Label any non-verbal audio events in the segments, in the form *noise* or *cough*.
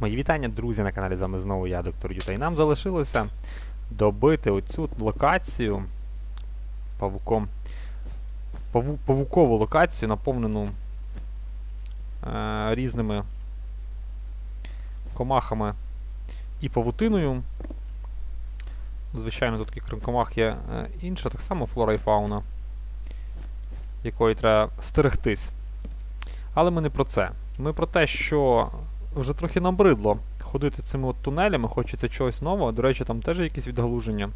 Мої вітання, друзі, на каналі з вами знову я, доктор Юта. І нам залишилося добити оцю локацію павуком. Паву, павукову локацію, наповнену е, різними комахами і павутиною. Звичайно, тут крім комах є е, інша, так само флора і фауна, якої треба стерегтись. Але ми не про це. Ми про те, що вже трохи набридло ходити цими от тунелями, хочеться чогось нового. До речі, там теж якісь відгалуження.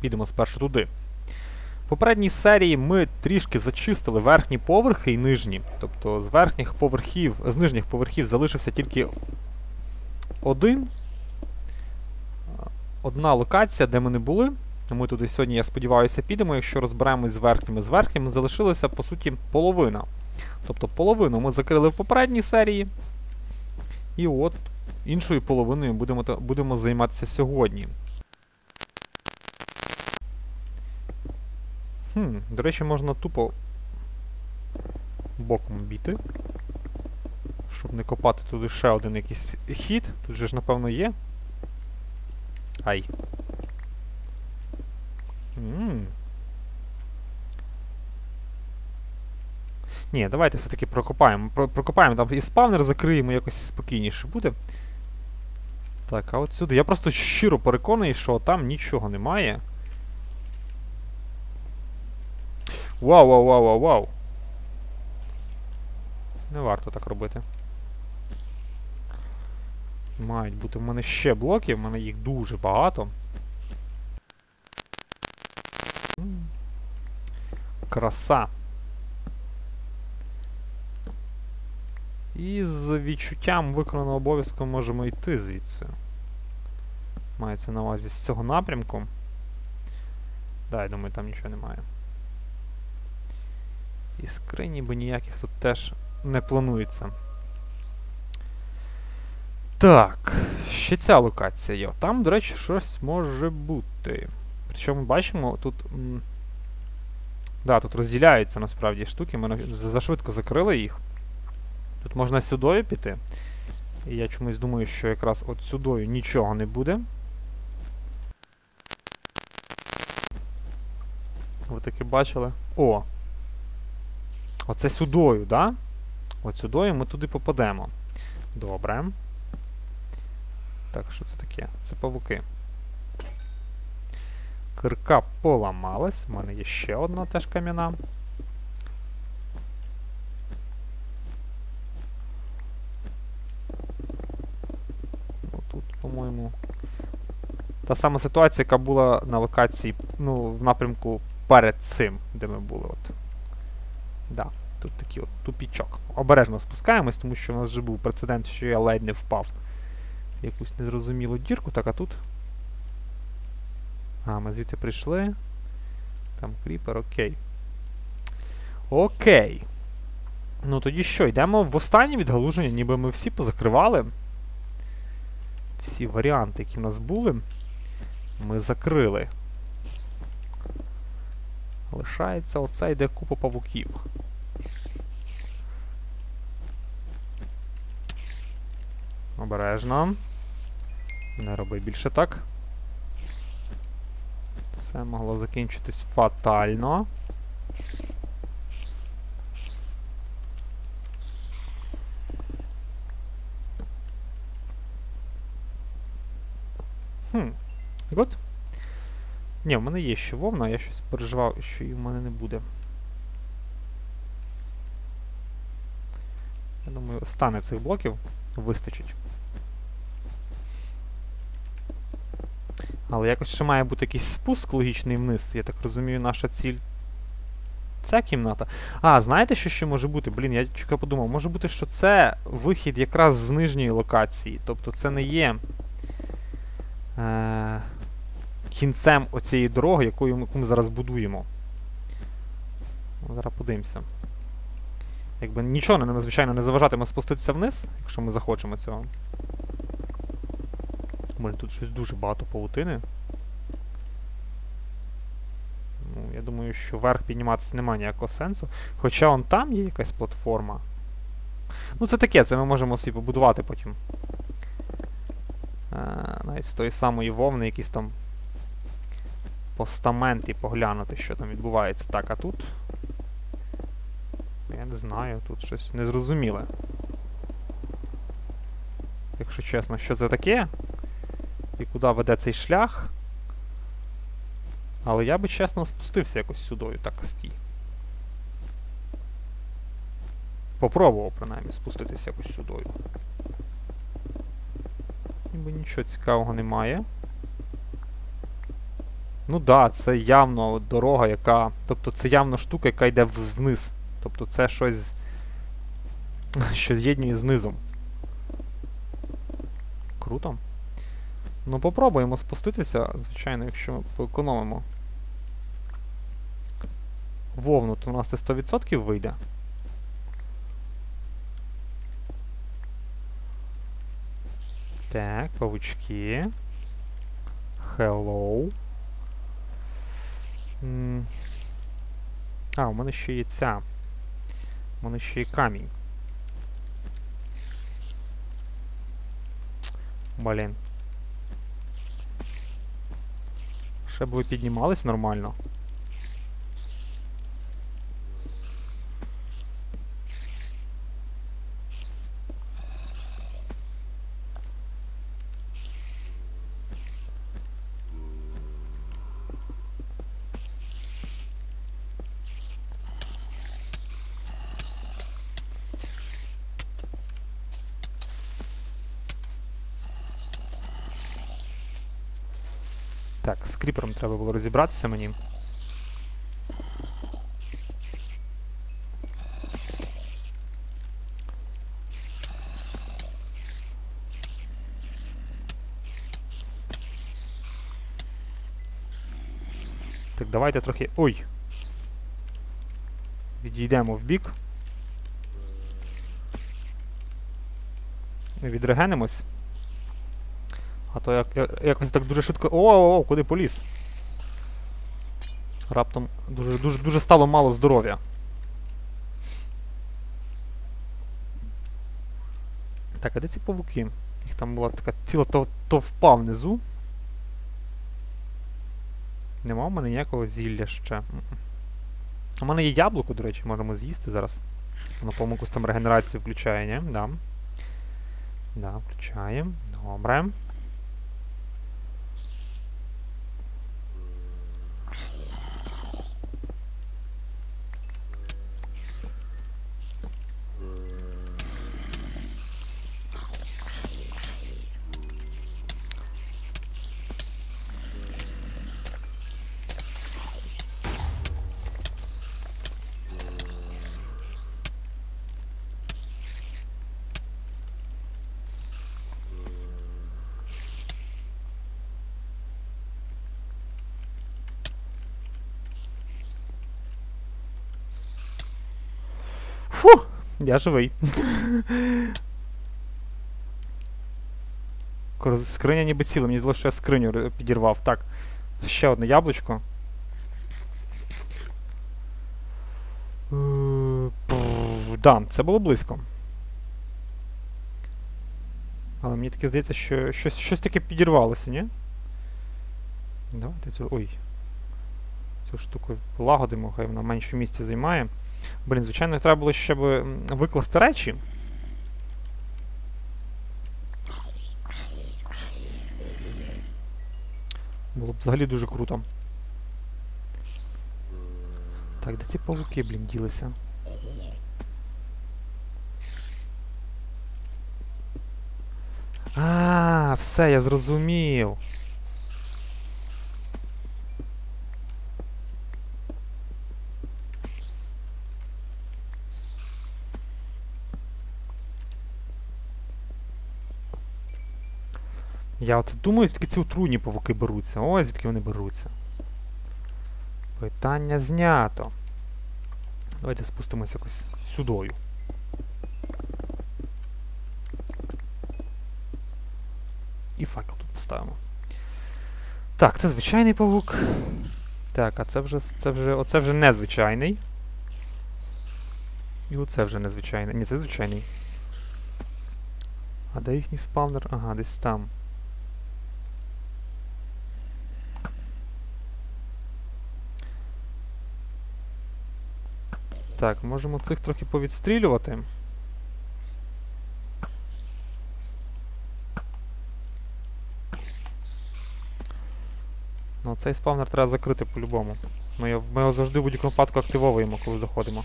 Підемо спершу туди. В попередній серії ми трішки зачистили верхні поверхи і нижні. Тобто з верхніх поверхів, з нижніх поверхів залишився тільки один. Одна локація, де ми не були. Ми туди сьогодні, я сподіваюся, підемо. Якщо розберемось з верхніми з верхніми, залишилася, по суті, половина. Тобто половину ми закрили в попередній серії. І от іншою половиною будемо, будемо займатися сьогодні. Хм, До речі, можна тупо боком біти. Щоб не копати туди ще один якийсь хід. Тут же ж, напевно, є. Ай. Ммм. Ні, давайте все-таки прокопаємо. Про прокопаємо там і спавнер закриємо, якось спокійніше буде. Так, а от сюди. Я просто щиро переконаний, що там нічого немає. Вау, вау, вау, вау, вау. Не варто так робити. Мають бути в мене ще блоки, в мене їх дуже багато. Краса. І з відчуттям виконаного обов'язку можемо йти звідси. Мається на увазі з цього напрямку. Да, я думаю, там нічого немає. І скрині би ніяких тут теж не планується. Так, ще ця локація є. Там, до речі, щось може бути. Причому бачимо, тут. М да, тут розділяються насправді штуки. Ми зашвидко закрили їх. Тут можна сюдою піти. І я чомусь думаю, що якраз от сюдою нічого не буде. Ви таки бачили? О! Оце сюдою, да? От сюдою ми туди попадемо. Добре. Так, що це таке? Це павуки. Кирка поламалась. У мене є ще одна теж кам'яна. Тут, по-моєму. Та сама ситуація, яка була на локації, ну, в напрямку перед цим, де ми були. от. Да, Тут такий от тупічок. Обережно спускаємось, тому що у нас вже був прецедент, що я ледь не впав в якусь незрозумілу дірку. Так, а тут. А, ми звідти прийшли. Там кріпер, окей. Окей. Ну тоді що, йдемо в останнє відгалуження, ніби ми всі позакривали. Всі варіанти, які в нас були, ми закрили. Лишається оце йде купа павуків. Обережно. Не роби більше так. Це могло закінчитись фатально. Хм. Гуд. Ні, в мене є ще вовна, я щось переживав, що її в мене не буде. Я думаю, стане цих блоків вистачить. Але якось ще має бути якийсь спуск логічний вниз. Я так розумію, наша ціль. Ця кімната. А, знаєте, що ще може бути? Блін, я чекаю подумав, може бути, що це вихід якраз з нижньої локації. Тобто це не є е- кінцем оцієї дороги, яку, ми зараз будуємо. Зараз подивимося. Якби нічого нам, звичайно, не заважатиме спуститися вниз, якщо ми захочемо цього. Блін, тут щось дуже багато павутини. Ну, Я думаю, що вверх підніматися немає ніякого сенсу. Хоча он там є якась платформа. Ну, це таке, це ми можемо собі побудувати потім. Е, навіть з тої самої вовни, якісь там постамент і поглянути, що там відбувається. Так, а тут. Я не знаю, тут щось незрозуміле. Якщо чесно, що це таке? І куди веде цей шлях? Але я би чесно спустився якось сюди, так стій. Попробував, принаймні, спуститися якось сюди. Ніби нічого цікавого немає. Ну да, це явно дорога, яка. Тобто це явно штука, яка йде вниз. Тобто це щось. що з'єднує з. Круто. Ну, попробуємо спуститися, звичайно, якщо ми поекономимо. Вовну, то у нас це 100% вийде. Так, павучки. Hello. А, у мене ще є ця. У мене ще є камінь. Блін. Ще б ви піднімались нормально. Так, з кріпером треба було розібратися мені. Так, давайте трохи... Ой! Відійдемо в бік. Відрегенимось. А то як, якось так дуже швидко... О, о, куди поліз? Раптом дуже дуже, дуже стало мало здоров'я. Так, а де ці павуки? Їх там була така ціла товпа внизу. Нема в мене ніякого зілля ще. У мене є яблуко, до речі, можемо з'їсти зараз. Воно, якусь там регенерацію включає, ні? Да. Да, включаємо. Добре. Я живий. Скриня ніби ціла, мені здалося, що я скриню підірвав. Так. Ще одне яблучко. Да, це було близько. Але мені таке здається, що щось щось таке підірвалося, ні? Давайте цю. Ой. Цю штуку полагодимо, хай вона менше місця займає. Блін, звичайно, треба було ще б викласти речі. Було б взагалі дуже круто. Так, де ці павуки, блін, ділися? А, все, я зрозумів. Я от думаю, звідки ці отруйні павуки беруться. Ось звідки вони беруться. Питання знято. Давайте спустимося якось сюдою. І факел тут поставимо. Так, це звичайний павук. Так, а це вже це вже, оце вже незвичайний. І оце вже незвичайний. Ні, це звичайний. А де їхній спавнер? Ага, десь там. Так, можемо цих трохи повідстрілювати. Ну, цей спавнер треба закрити по-любому. Ми його, ми його завжди в будь-якому випадку активовуємо, коли заходимо.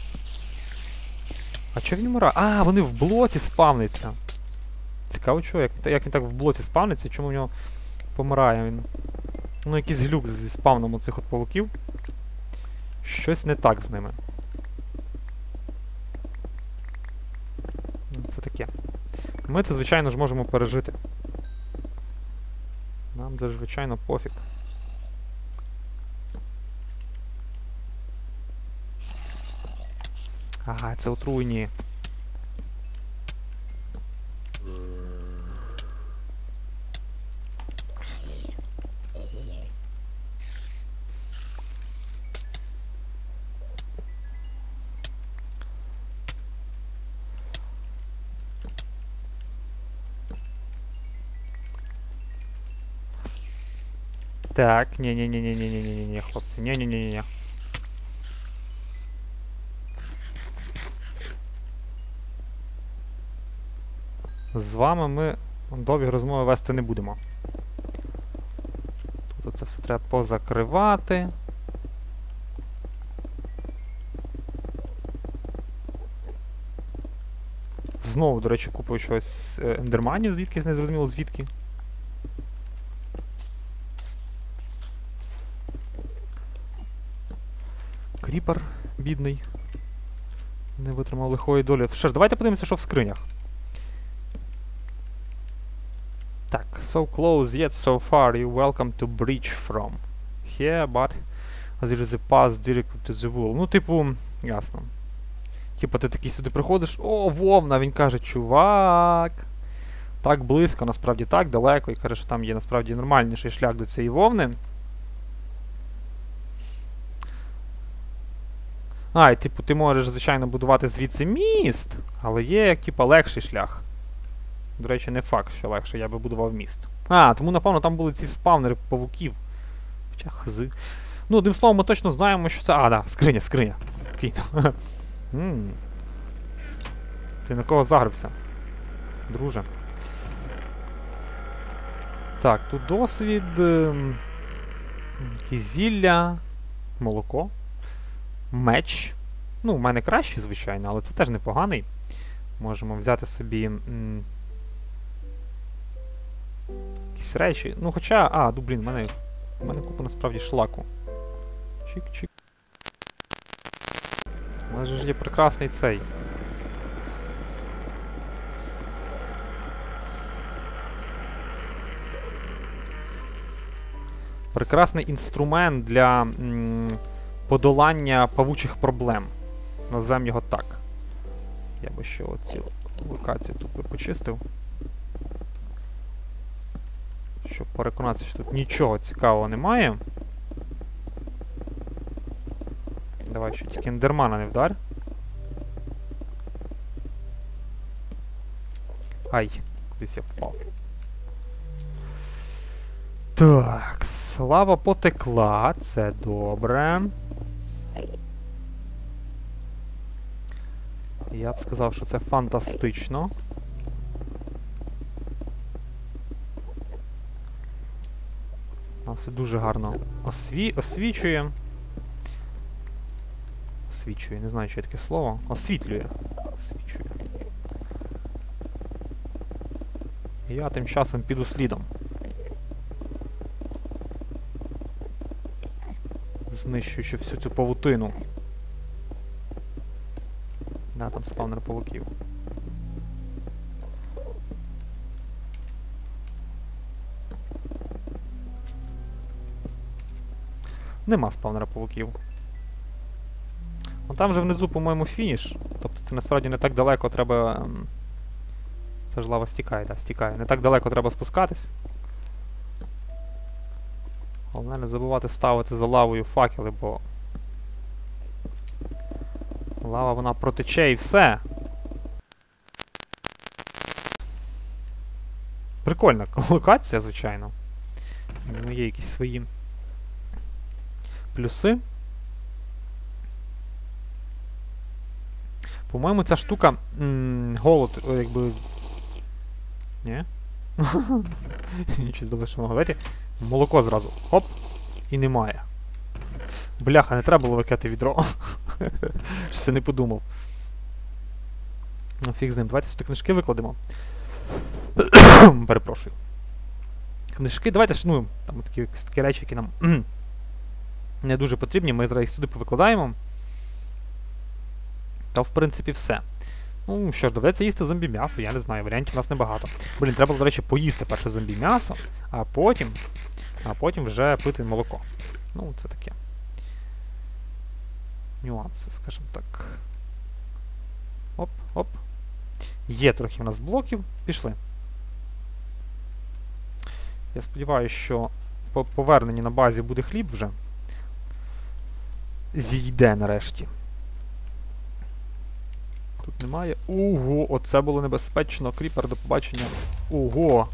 А чого він вмирає? А, вони в блоці спавняться. Цікаво, чого, як, як він так в блоці спавниться, чому в нього помирає він. Ну, якийсь глюк зі спавном оцих от павуків. Щось не так з ними. Це таке. Ми це, звичайно ж, можемо пережити. Нам це, звичайно, пофіг. Ага, це отруйні. Так, ні-ні-ні-ні-ні-ні-ні-ні, хлопці, ні-ні-ні-ні. З вами ми довгі розмови вести не будемо. Тут це все треба позакривати. Знову, до речі, купую щось е, ендерманів, звідки не зрозуміло звідки. Кріпер, бідний. Не витримав лихої долі. Що ж, давайте подивимося, що в скринях. Так, so close yet so far you welcome to breach from. Here, but there is a path directly to the wall. Ну, типу, ясно. Типу, ти такий сюди приходиш, о, вовна! Він каже, чувак. Так близько, насправді так далеко, і каже, що там є насправді нормальніший шлях до цієї вовни. А, і типу, ти можеш, звичайно, будувати звідси міст, але є, типу, легший шлях. До речі, не факт, що легше, я би будував міст. А, тому, напевно, там були ці спавнери павуків. Хоча хзи. Ну, одним словом, ми точно знаємо, що це. А, да, скриня, скриня. Спокійно. *laughs* Ти на кого загрився? Друже. Так, тут досвід. ем, Якісь зілля, молоко, меч. Ну, в мене кращий, звичайно, але це теж непоганий. Можемо взяти собі. Якісь речі. Ну, хоча. А, ну блін, в мене. У мене купа насправді шлаку. Чик-чик. У же ж є прекрасний цей. Прекрасний інструмент для м, подолання павучих проблем. Називаємо його так. Я би ще оці локації тут би почистив. Щоб переконатися, що тут нічого цікавого немає. Давай ще тільки ендермана не вдар. Ай, кудись я впав. Так, слава потекла, це добре. Я б сказав, що це фантастично. Все дуже гарно осві... освічує. Освічує, не знаю, що таке слово. Освітлює. Освічує. Я тим часом піду слідом. Знищуючи всю цю павутину. Да, там спавнер павуків. Нема спавнера павуків. Ну там же внизу, по-моєму, фініш. Тобто це насправді не так далеко треба. ем, Це ж лава стікає, так, стікає. Не так далеко треба спускатись. Головне не забувати ставити за лавою факели, бо. Лава вона протече і все. Прикольна *laughs* локація, звичайно. Ну, є якісь свої плюси. По-моєму, ця штука. М голод, якби. Ні? *laughs* Нічого здалося, що. Молоко зразу. Хоп. І немає. Бляха, не треба було викати відро. *laughs* Щось я не подумав. Ну, фіг з ним. Давайте сюди книжки викладемо. *coughs* Перепрошую. Книжки, давайте ж, ну, там такі, такі речі, які нам *clears throat* не дуже потрібні. Ми зараз їх сюди повикладаємо. Та, в принципі, все. Ну, що ж, доведеться їсти зомбі м'ясо, я не знаю, варіантів у нас небагато. Блін, треба, до речі, поїсти перше зомбі м'ясо, а потім. А потім вже пити молоко. Ну, це таке. Нюанси, скажімо так. Оп, оп. Є трохи в нас блоків. Пішли. Я сподіваюся, що по поверненні на базі буде хліб вже. Зійде нарешті. Тут немає. Ого, оце було небезпечно. Кріпер до побачення. Ого!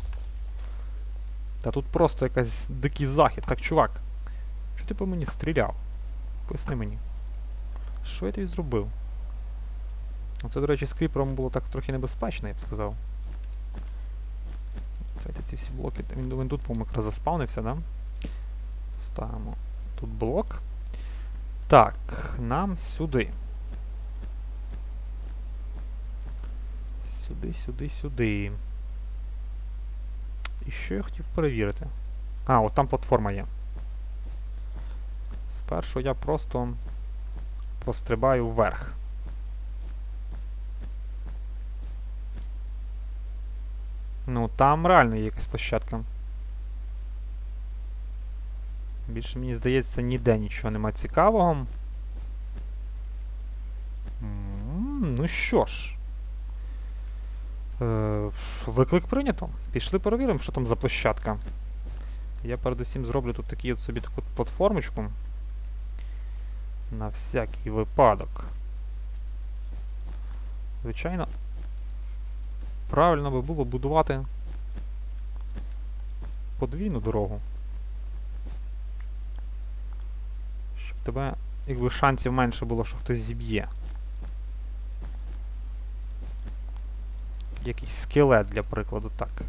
Та тут просто якась дикий захід. Так, чувак. Що ти по мені стріляв? Поясни мені. Що я тобі зробив? Оце, до речі, з кріпером було так трохи небезпечно, я б сказав. Давайте ці всі блоки. Він, він тут, по-моєму, якраз заспавнився, да? Ставимо тут блок. Так, нам сюди. Сюди, сюди, сюди. І що я хотів перевірити? А, от там платформа є. Спершу я просто прострибаю вверх. Ну, там реально є якась площадка. Більше, мені здається, ніде нічого нема цікавого. Ну що ж. Е, Виклик прийнято. Пішли перевіримо, що там за площадка. Я передусім зроблю тут такі от собі таку платформочку. На всякий випадок. Звичайно, правильно би було будувати подвійну дорогу. Щоб тебе, якби шансів менше було, що хтось зіб'є. Якийсь скелет, для прикладу, так.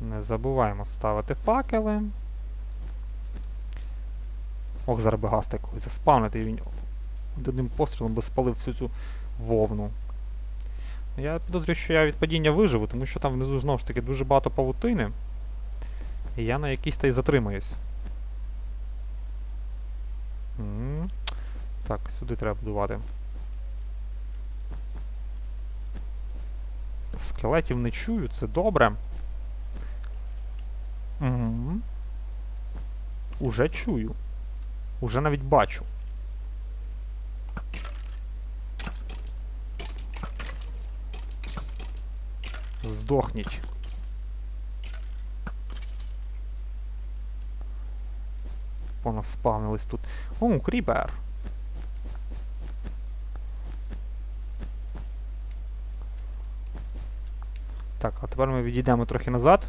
Не забуваємо ставити факели. Ох, зараз би гаста якогось заспавнити, і він одним пострілом би спалив всю цю вовну. Я підозрюю, що я від падіння виживу, тому що там внизу знову ж таки дуже багато павутини. І я на якійсь та й затримаюсь. М -м так, сюди треба будувати. Скелетів не чую, це добре. Угу. Уже чую. Уже навіть бачу. Здохніть. Понаспавнились тут. О, кріпер. Так, а тепер ми відійдемо трохи назад.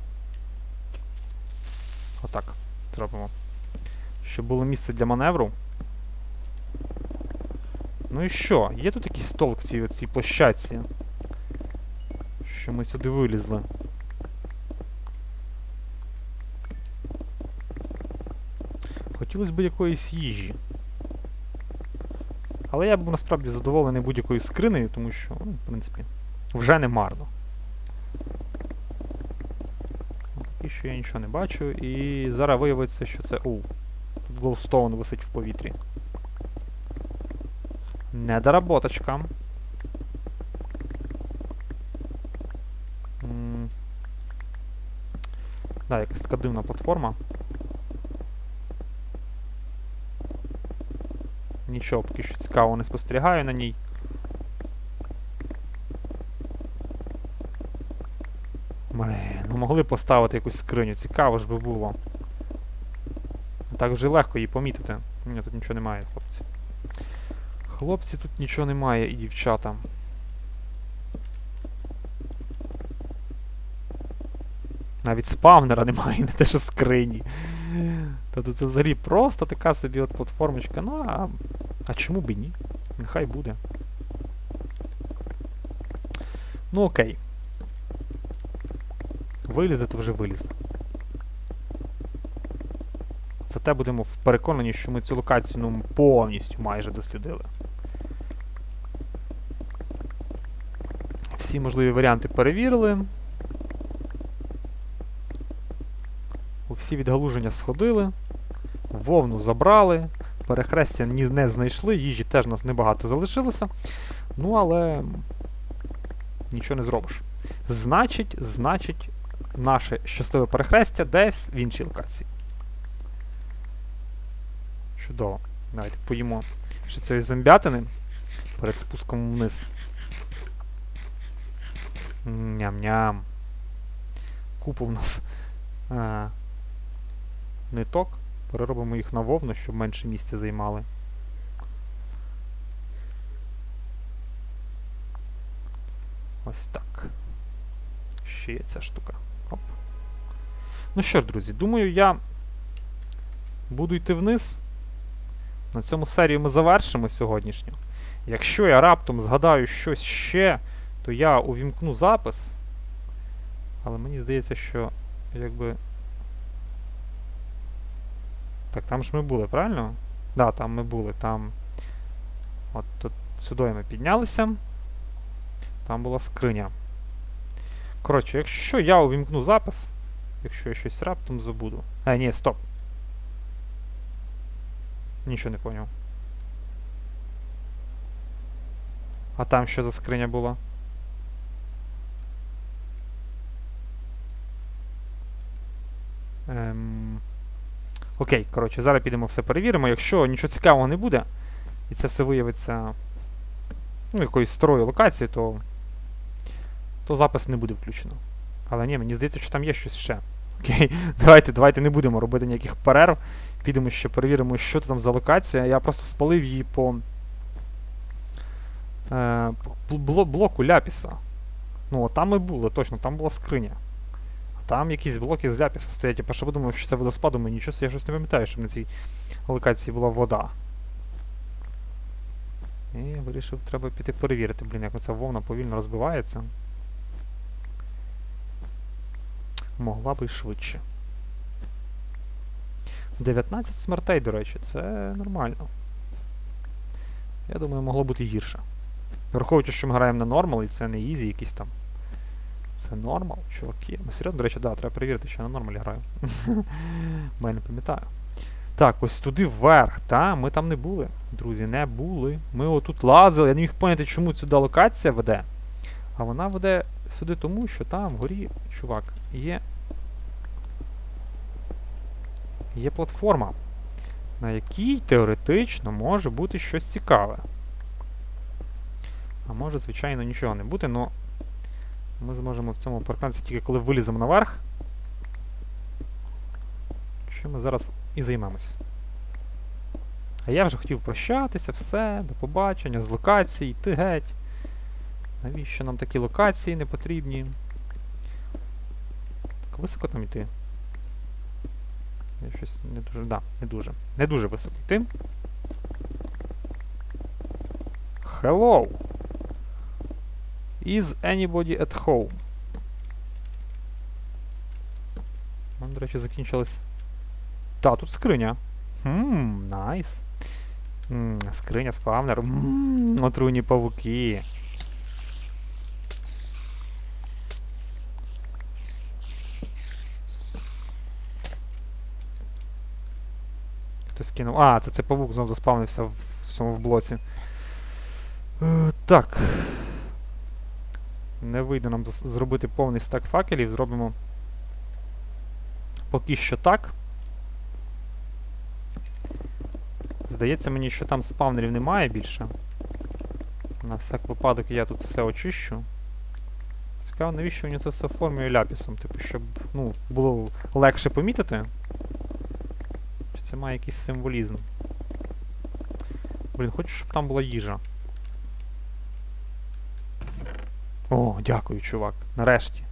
Отак. Зробимо. Щоб було місце для маневру. Ну і що? Є тут якийсь столк в цій, цій площадці? Що ми сюди вилізли? Хотілося б якоїсь їжі. Але я був насправді задоволений будь-якою скринею, тому що, ну, в принципі, вже не марно. Поки що я нічого не бачу, і зараз виявиться, що це... Оу, тут глоустоун висить в повітрі. Недоработочка. Да, якась така дивна платформа. Нічого, поки що цікавого не спостерігаю на ній. Блін, ну могли поставити якусь скриню, цікаво ж би було. Так вже легко її помітити. Ні, тут нічого немає, хлопці. Хлопці, тут нічого немає і дівчата. Навіть спавнера немає, не те, що скрині. Тобто це взагалі просто така собі от платформочка. Ну, а, а чому б і ні? Нехай буде. Ну окей. Вилізе, то вже вилізли. Зате будемо переконані, що ми цю локацію ну, повністю майже дослідили. Всі можливі варіанти перевірили. Всі відгалуження сходили. Вовну забрали. Перехрестя ні не знайшли, їжі теж у нас небагато залишилося. Ну, але нічого не зробиш. Значить, значить, наше щасливе перехрестя десь в іншій локації. Чудово. Давайте поїмо ще цієї зомбятини перед спуском вниз. Ням-ням. Купу в нас а, ниток. Переробимо їх на вовну, щоб менше місця займали. Ось так. Ще є ця штука. Ну що ж, друзі, думаю, я буду йти вниз. На цьому серію ми завершимо сьогоднішню. Якщо я раптом згадаю щось ще, то я увімкну запис. Але мені здається, що якби. Так, там ж ми були, правильно? Так, да, там ми були. Там. От тут сюди ми піднялися. Там була скриня. Коротше, якщо я увімкну запис, якщо я щось раптом забуду. А, ні, стоп. Нічого не поняв. А там що за скриня була? Ем... Окей, коротше, зараз підемо все перевіримо. Якщо нічого цікавого не буде, і це все виявиться ну, якоюсь старою локацією, то то запис не буде включено. Але ні, мені здається, що там є щось ще. Окей, *laughs* давайте давайте не будемо робити ніяких перерв. Підемо ще перевіримо, що це там за локація. Я просто спалив її по е, бло, блоку ляпіса. Ну, там ми були, точно, там була скриня. Там якісь блоки з ляпіса стоять. Я перше подумав, що це водоспаду, мені нічого, я щось не пам'ятаю, щоб на цій локації була вода. І вирішив, треба піти перевірити, блін, як оця вовна повільно розбивається. Могла би швидше. 19 смертей, до речі, це нормально. Я думаю, могло бути гірше. Враховуючи, що ми граємо на нормал, і це не ізі якийсь там. Це нормал, чуваки. Ми серйозно, до речі, да, треба перевірити, що я на нормалі граю. *laughs* Бо я не пам'ятаю. Так, ось туди вверх, та? Ми там не були. Друзі, не були. Ми отут лазили. Я не міг поняти, чому сюди локація веде. А вона веде сюди тому, що там вгорі, чувак, є. Є платформа, на якій теоретично може бути щось цікаве. А може, звичайно, нічого не бути, але ми зможемо в цьому переконатися тільки коли виліземо наверх. Що ми зараз і займемось. А я вже хотів прощатися, все, до побачення, з локацій, йти геть. Навіщо нам такі локації не потрібні? Так високо там йти? Я щось не дуже. Да, не дуже. Не дуже високо йти. Hello! Is anybody at home? Вон, до речі, закінчилось. Та, тут скриня. Хмм, найс. Скриня, спавнер. Ммм, отруйні павуки. Хтось кинув. А, це цей павук знову заспавнився в цьому в блоці. Е, так. Не вийде нам зробити повний стак факелів, зробимо поки що так. Здається мені, що там спавнерів немає більше. На всяк випадок я тут все очищу. Цікаво, навіщо мені це все оформлює ляпісом? Типу, щоб ну, було легше помітити. Це має якийсь символізм? Блін, хочу, щоб там була їжа. О, дякую, чувак. Нарешті.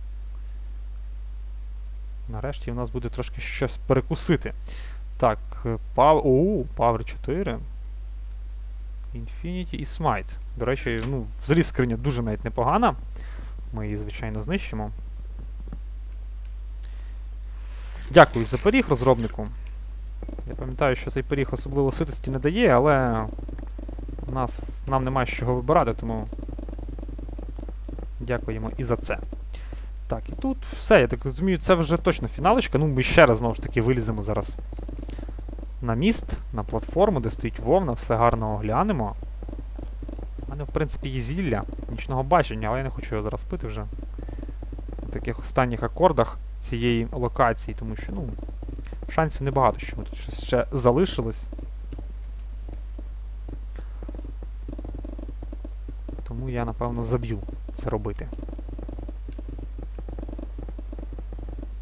Нарешті в нас буде трошки щось перекусити. Так, пав... Оу, Power 4. Infinity і Smite. До речі, ну, взагалі скриня дуже навіть непогана. Ми її, звичайно, знищимо. Дякую за пиріг розробнику. Я пам'ятаю, що цей пиріг особливо ситості не дає, але в нас, нам немає з чого вибирати, тому дякуємо і за це. Так, і тут все, я так розумію, це вже точно фіналочка. Ну, ми ще раз знову ж таки виліземо зараз на міст, на платформу, де стоїть вовна, все гарно оглянемо. У мене, в принципі, є зілля, нічного бачення, але я не хочу його зараз пити вже. На таких останніх акордах цієї локації, тому що, ну, шансів небагато, що ми тут щось ще залишилось. Тому я, напевно, заб'ю це робити.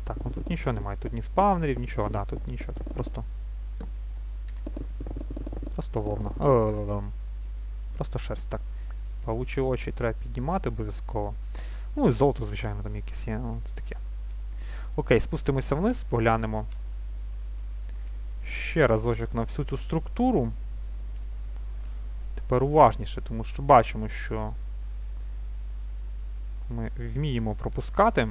Так, ну тут нічого немає, тут ні спавнерів, нічого, да, тут нічого, тут просто. Просто вовна. Е, Просто шерсть, так. Павучі очі треба піднімати обов'язково. Ну і золото, звичайно, там якесь є. Ну, це таке. Окей, спустимося вниз, поглянемо. Ще разочок на всю цю структуру. Тепер уважніше, тому що бачимо, що ми вміємо пропускати.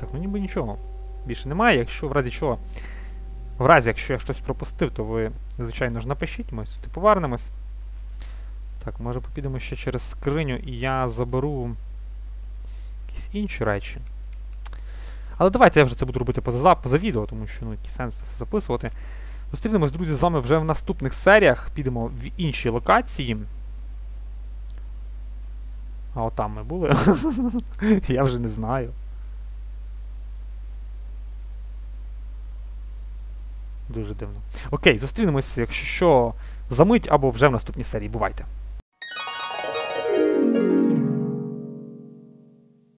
Так, ну ніби нічого. Більше немає, якщо в разі чого. В разі, якщо я щось пропустив, то ви, звичайно ж, напишіть, ми сюди повернемось. Так, може попідемо ще через скриню і я заберу якісь інші речі. Але давайте я вже це буду робити поза, поза відео, тому що ну, який сенс це все записувати. Зустрінемось, друзі, з вами вже в наступних серіях. Підемо в інші локації. А отам ми були. *laughs* я вже не знаю. Дуже дивно. Окей, зустрінемось, якщо що, за мить або вже в наступній серії. Бувайте!